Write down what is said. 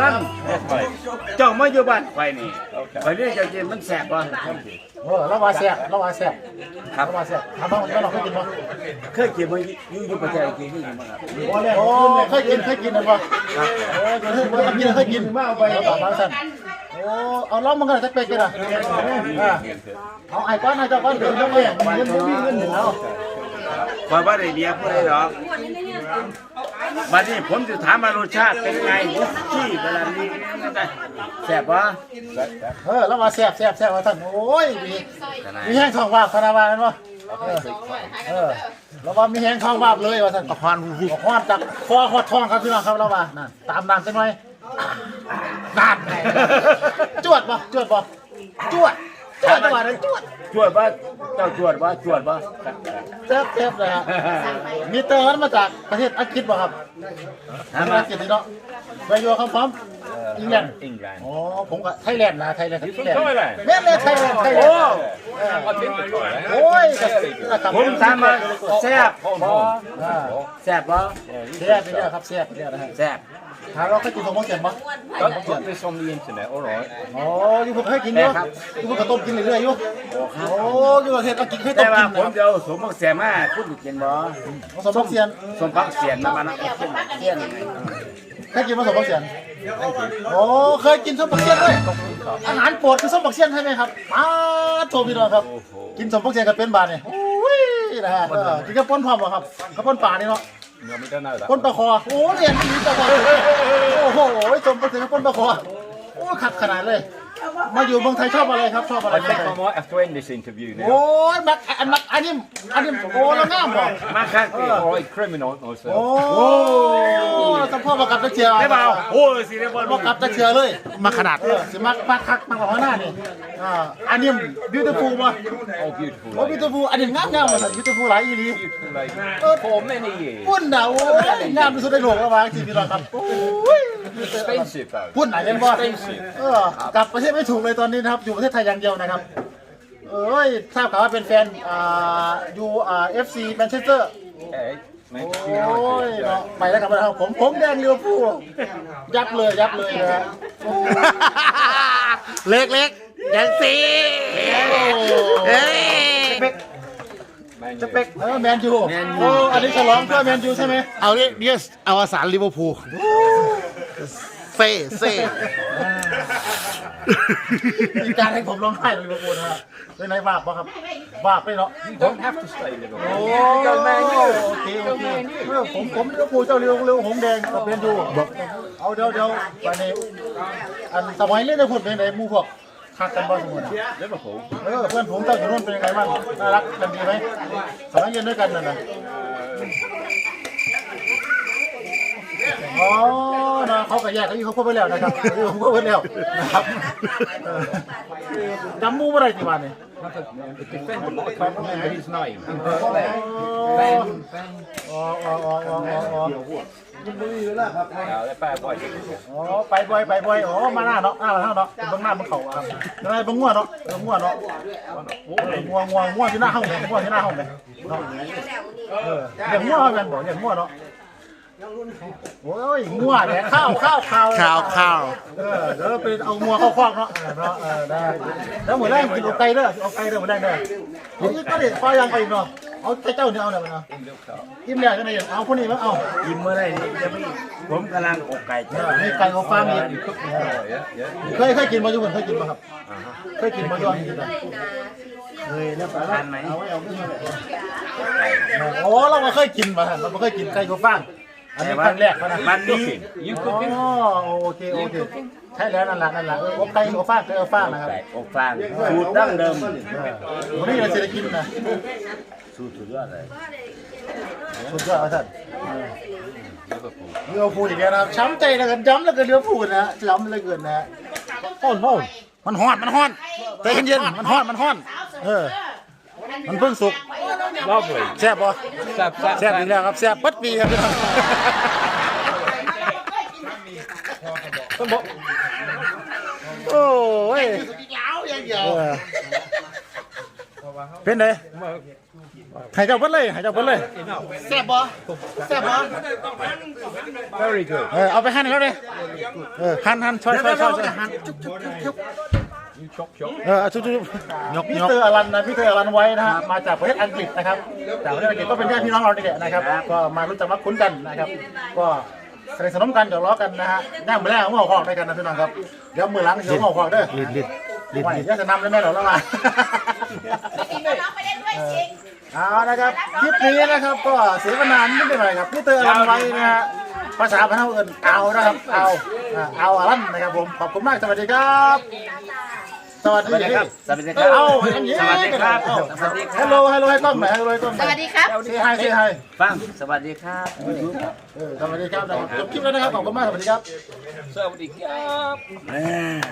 ล้วเจ้ามาอยู่บ้านไปนี่ไปนี่เจ้ากินมันแสบป่ะเออแล้วว่าแซ่บแล้วว่าแซ่บครับแล้วว่าแซ่บทำบ้างมันเราเคยกินบ่เคยกินมาอยู่อยู่ประเทศกินที่นี่มาครับโอ้เคยกินเคยกินนะบ่โอ้เคยกินเคยกินมาเอาไปเอาบางสั่นโอ้เอาล้อมมันกันจะเป็ดกันอะเอาไอ้ก้อนไอ้เจ้าก้อนเดี๋ยวต้องเลี้ยงเงินวิ่งเงินหนึ่งแล้วคอยว่าได้เดียผู้ใดหรอ กบัดนี้ผมจะถามมารสชาติเป็นไงวิสกี้เวลานี้แสบป่ะเออแล้วว่าแซ่บแซ่บแซ่บว่าท่านโอ้ยมีมีแห้งทองวาบคณะวากันวะเออเออแล้วว่ามีแห้งทองวาบเลยว่าท่านควันหูขวานจากคอขอดทองครับพี่น้องครับแล้วว่านั่นตามน้ำจังหน่อยนั่นจวดบ่จวดบ่จวดจวดจังหวะนั้นจวด จวดป่ะเจ้าจวดป่ะจวดป่ะแซ่บแซ่บเลยฮะมีเตอร์นั้นมาจากประเทศอังกฤษบ่ครับถามอัมางกฤษนี่เนาะไปอยู่คำพร้อมอิงแลนด์ England อ๋อผมก็ไทยแลนด์นะไทยแลนด์ You ไท from ยแลนด์ Thailand แม่นเลยไทยแลนด์ไทยแลนโอ้ด์ I've been to Thailand โอ้ยนะครับผมถามมาแสบ Hong ป่ Kong อ่าแสบป่ะแซ่บไปเรื่อยครับแซ่บไปเรื่อยนะฮะแสบ ถามเราเคยกินสมมติเขียนบ่ Got, got this on the internet alright อ๋ออยู่ผมเคยกินอยู่อยู่ผมก็ต้มกินเรื่อยๆอยู่โอ้อยู่ประเทศอังกฤษเคยต้แต่มว่ากินผมนะจะเอาสมบักเสียมาพูดกินบ่ผสมบักเซียนสมบักเสียนมาบ้านนักเสียนเคยกินผสมบักเซียนโอ้เคยกินส้มบักเซียนด้วย อาหารโปรดคือส้มบักเซียนใช่ไหมครับอ้าโทพี่น้องครับ กินส้มบักเซียนกับเป็นบาทเนี่ยโอ้ยนะฮะเออกินกับป้นพร้อมบ่ครับกับป้นป่านี่เนาะ No, we don't know that ป้นปลาคอโอ้เรียนมีปลาคอโอ้โหส้มประสิทธิ์ปนปลาคอโอ้ขัดขนาดเลย มาอยู่เมืองไทยชอบอะไรครับชอบอะไร I think I might have to end this interview โอ้ now ยมักอันมักอันนี้อันนี้โอ้แล้วงามบ่มาคักติ Alright, criminal โอ้ myself สะพ่อมากับตะเชียร์ได้เปล่าโอ้ยสิได้บ่มากับตะเชียร์เลย มาขนาดเออสิมักมักคักมักกว่าหัวหน้านี่อ่าอันนี้ beautiful บ่ Oh beautiful โอ้ lady beautiful อันนี้งามงามเลย beautiful หลายอีหลี Beautiful lady For many years พุ่นน่ะโอ้ยงามที่สุดในโลกแล้วว่าจริงพี่น้องครับโอ้ย พุ่นไหนเป็นบ่เออกลับประเทศไม่ถูกเลยตอนนี้นะครับอยู่ประเทศไทยอย่างเดียวนะครับเอ้ยทราบข่าวว่าเป็นแฟนอ่าอยู่อ่า FC แมนเชสเตอร์โอ้ยเนาะไปแล้วกันนะครับผมผมแดงลิเวอพูยับเลยยับเลยนะฮะเล็กเล็กยังสีเฮ้ยจะ U เป็กเออแมนยูโอ้อันนี้ฉลองเพื่อแมนยูใช่ไหมเอาเนี่ยเนี่ยเอาอาสารลิเวอร์พูล เซ่เซ่มีการให้ผมร้องไห้เลยลิเวอร์พูลนะฮะเป็นไรบาปป่ะครับบาปไปเนาะ You don't have to stay Liverpool โอ้ You can go Man U โอเคโอเคเออผมผมลิเวอร์พูลเจ้าลิเวอร์พูลหงแดงกับแมนยูเอาเดี๋ยวเดี๋ยววันนี้อันสมัยเล่นในพูดเป็นไงหมู่พวกคักกันบ้างสมุน Liverpool เออเพื่อนผมเจ้าอยู่นู่นเป็นยังไงบ้างน่ารักกันดีไหมสมัยเรียนด้วยกันน่ะนะอ๋อ นะเขาก็แยกกันอยู่เขาพูดไปแล้วนะครับเขาพูดไปแล้วนะครับเออจำหมูอะไรที่บ้านเนี่ย The defender but I can't remember his name อ๋ออ๋ออ๋ออ๋ออ๋ออ๋อ No, they're bad boys อ๋อไปบ่อยไปบ่อยอ๋อมาหน้าเนาะหน้าเราเนาะเบื้องหน้ามันเข่าอะครับอะไรเบื้องงัวเนาะเบื้องงัวเนาะงัวงัวงัวที่หน้าห้องเนี่ยงัวที่หน้าห้องเนี่ยเนาะเอออย่างงัวกันบอกอย่างงัวเนาะ โอ้ยงัวเนี่ยข้าวข้าวข้าวข้าวข้าวเออเดี๋ยวไปเอางัวเข้าคอกเนาะเออเนาะเออได้แล้วเหมือนแรกกินเอาไก่เด้อเอาไก่เด้อเหมือนแรกเด้อเดี๋ยวนี้ก็เด็ดฟ้ายังไปอีกเนาะเอาไก่เจ้าเนี่ยเอาเนี่ยเนาะกินแล้วจะไหนเอาคนนี้มั้งเอากินเมื่อไรนี่จะไม่ผมกำลังอกไก่เออนี่ไก่ของฟาร์มอีก Yeah, yeah เคยเคยกินมาอยู่บนเคยกินมาครับเคยกินมาอยู่กินมาเคยแล้วประทานไหมเอาไว้เอาขึ้นมาเลยโอ้เราไม่เคยกินมาเราไม่เคยกินไก่กบฟาง อันนี้ครั้งแรกนะวันนี้ You อ๋อ cooking? โอเคโอเคใช่แล้วนั่นแหละนั่นแหละเออไก่กบฟางไก่กบฟางนะครับไก่อกฟางสูตรดั้งเดิมวันนี้เราจะได้กินนะสูตรสุดยอดเลยสุดยอดครับท่านเรือพูดอีกแล้วนะครับช้ำใจนะกันย้ำแล้วก็เรือพูดนะย้ำเลยเกินนะโอ้โหมันฮ้อนมันฮ้อนใจเย็นๆมันฮ้อนมันฮ้อนเออ มันเพิ่งสุก Lovely แซ่บป่ะ Sab, sab, แซ่บอีกแล้วครับแซ่บปัดปีครับพี่น้องโอ้ยเออเป็นไงหายเจ้าเบิ้เลยหายเจ้าเบิ้เลยแซ่บบ่แซ่บบ่ Very good. เออเอาไปหั่นเขาเลยเออหั่นหั่นช่วยช่วยช่วยช่ว ย You chop chop. เออชุบชุบยกพี่เตอร์อลันนะพี่เตอร์อลันไว้นะฮะมาจากประเทศอังกฤษนะครับจากประเทศอังกฤษก็เป็นญาติพี่น้องเราเนี่ยนะครับ ก็มารู้จักมักคุ้นกันนะครับ ก็สนิทสนมกันหยอกล้อกันนะฮะย่างไปแล้วหัวหอกด้วยกันนะพี่น้องครับเดี๋ยวมือหลังเดี๋ยวหัวหอกเด้อลิ้นลิ้นลิ้นไหวลิ้นย่าจะนำได้ไหมเหรอแล้วมา น้องไปเล่นด้วยจริง เอานะครับคลิปนี้นะครับก็เสียนานนิดหน่อยครับพี่เตอร์อลันไว้นะฮะภาษาพระเท่าเอิญเอานะครับเอาอ่าเอาอลันนะครับผมขอบคุณมากสวัสดีครับ สวัสสวัสดีดีครับ สวัสดีครับ เอาอย่างนี้สวัสดีครับ สวัสดีครัฮับลโหลฮัลโหลให้กล้องหน่อยฮัลโหลให้กล้องหสน่อยวัสดีครับ เซฮายเซฮายฟัง สวัสดีครับ เออสวัสดีครับนะครับจบคลิปแล้วนะครับขอบคุณมากสวัสดีครับ สวัสดีครับ